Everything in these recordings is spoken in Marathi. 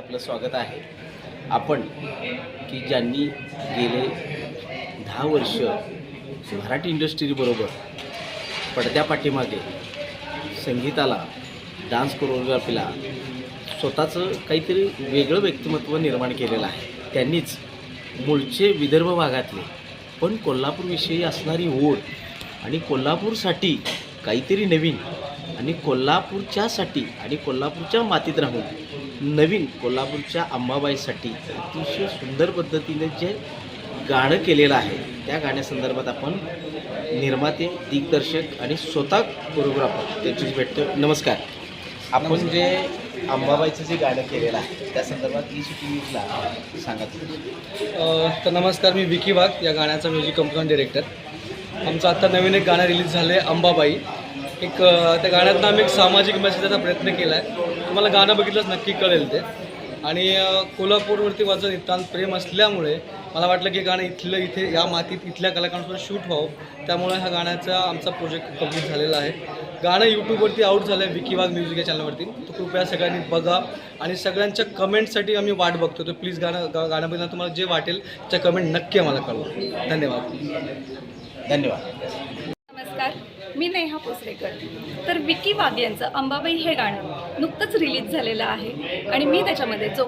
आपलं स्वागत आहे. आपण की ज्यांनी गेले दहा वर्ष मराठी इंडस्ट्रीबरोबर पडद्या पाठीमागे संगीताला डान्स कोरिओग्राफीला स्वतःचं काहीतरी वेगळं व्यक्तिमत्व निर्माण केलेलं आहे. त्यांनीच मूळचे विदर्भ भागातले पण कोल्हापूरविषयी असणारी ओढ आणि कोल्हापूरसाठी काहीतरी नवीन आणि कोल्हापूरच्यासाठी आणि कोल्हापूरच्या मातीत राहून नवीन कोल्हापूरच्या अंबाबाईसाठी अतिशय सुंदर पद्धतीने जे गाणं केलेलं आहे त्या गाण्यासंदर्भात आपण निर्माते दिग्दर्शक आणि स्वतः कोरिओग्राफर त्यांचीच भेटतो नमस्कार. आपण जे अंबाबाईचं जे गाणं केलेलं आहे त्या संदर्भात ई न्यूजला सांगा तुम्ही. अ, तर नमस्कार मी विकी वाघ या गाण्याचा म्युझिक कंपोजर डिरेक्टर आमचं आत्ता नवीन एक गाणं रिलीज झालं आहे अंबाबाई. एक त्या गाण्यातनं आम्ही एक सामाजिक मेसेजचा प्रयत्न केला आहे तुम्हाला गाणं बघितलंच नक्की कळेल ते. आणि कोल्हापूरवरती माझं नितांत प्रेम असल्यामुळे मला वाटलं की गाणं इथलं इथे या मातीत इथल्या कलाकारांसोबत शूट व्हावं. त्यामुळे ह्या गाण्याचा आमचा प्रोजेक्ट कंप्लीट झालेला आहे. गाणं यूट्यूबवरती आउट झालं आहे विकी वाघ म्युझिक या चॅनलवरती तर कृपया सगळ्यांनी बघा आणि सगळ्यांच्या कमेंटसाठी आम्ही वाट बघतो तर प्लीज गाणं गा- गाणं बघितलं तुम्हाला जे वाटेल त्या कमेंट नक्की आम्हाला कळवा. धन्यवाद. धन्यवाद. मी नेहा पोसरेकर तर विकी वाघ यांचं अंबाबाई हे गाणं नुकतंच रिलीज झालेलं आहे आणि मी त्याच्यामध्ये जो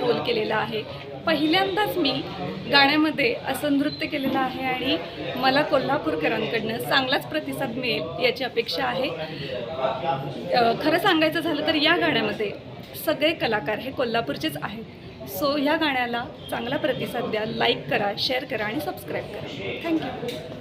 रोल केलेला आहे पहिल्यांदाच मी गाण्यामध्ये असं नृत्य केलेलं आहे आणि मला कोल्हापूरकरांकडनं चांगलाच प्रतिसाद मिळेल याची अपेक्षा आहे. खरं सांगायचं झालं तर या गाण्यामध्ये सगळे कलाकार हे कोल्हापूरचेच आहेत. सो ह्या गाण्याला चांगला प्रतिसाद द्या लाईक करा शेअर करा आणि सबस्क्राईब करा. थँक्यू